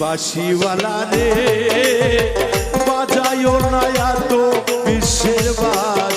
বাসিওয়ালা রে বাজায়ও না এত বিশ্বের বাসি।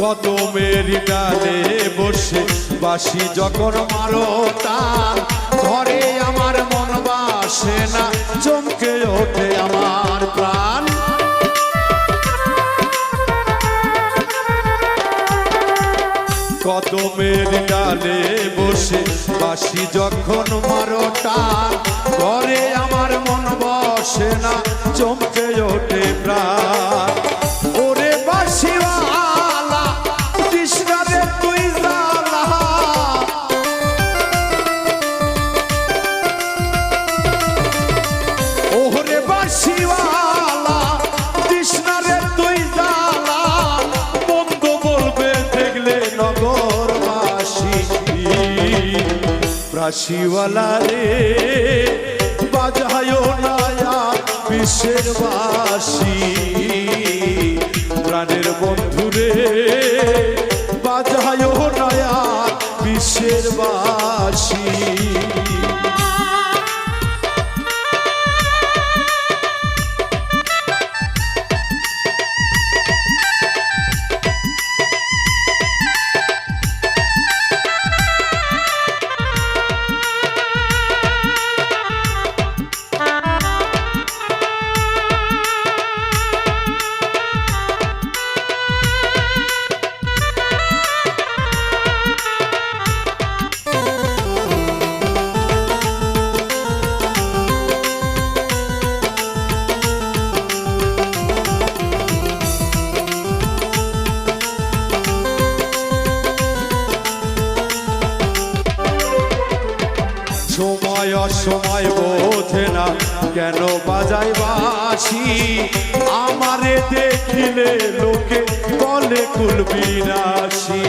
কত মেরি ডালে বসে বাসি যখন মারো তার ঘরে আমার মন বাসে না, চমকে ওঠে আমার প্রাণ। কত মেরি ডালে বসে বাসি যখন মারো টান ঘরে আমার মন বসে না, চমকে ওঠে প্রাণ। প্রাসিওয়ালা রে বাজায়ও নায়া বিশ্বের বাসী। প্রাণের বন্ধু রে সময় বোঝে না। কেন বাজাই বাসি আমারে দেখিলে লোকে বলে কুলবিনাশী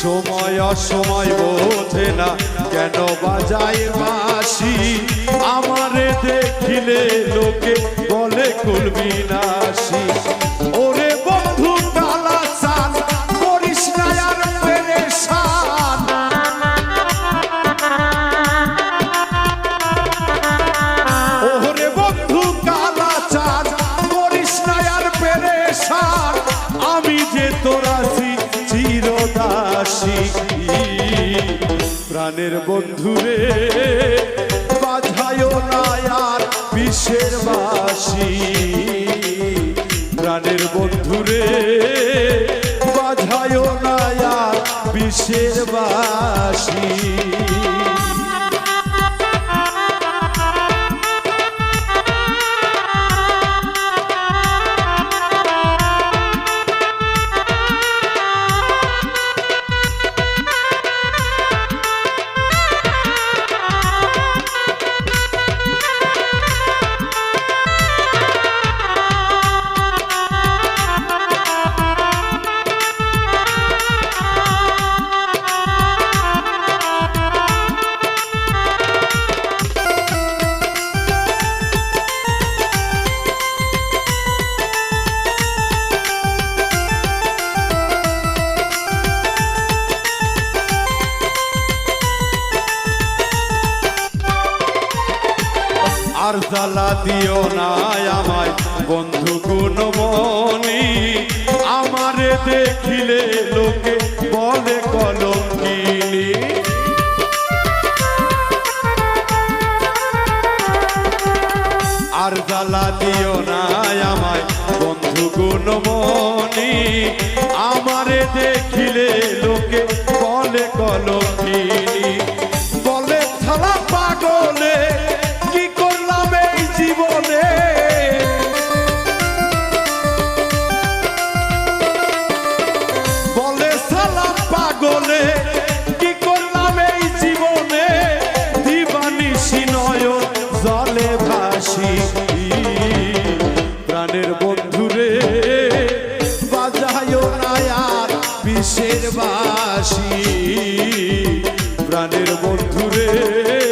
সময় অসময় বোঝে না। কেন বাজায় বাসি আমারে দেখিলে লোকে বলে কুলবিনাশী ওরে প্রাণের বন্ধু রে বাধায়ও না আর বিশ্বের বাসি। প্রাণের বন্ধু রে বাধায়ও না আর বিশ্বের বাসী। জ্বালা দিও না আমায়। বন্ধু গুণমণি, আমারে দেখিলে লোকে বলে কলঙ্কিনী। আর জ্বালা দিও না আমায়। বন্ধু সুগুণমণি আমারে দেখিলে লোকে বাসি প্রাণের বন্ধুরে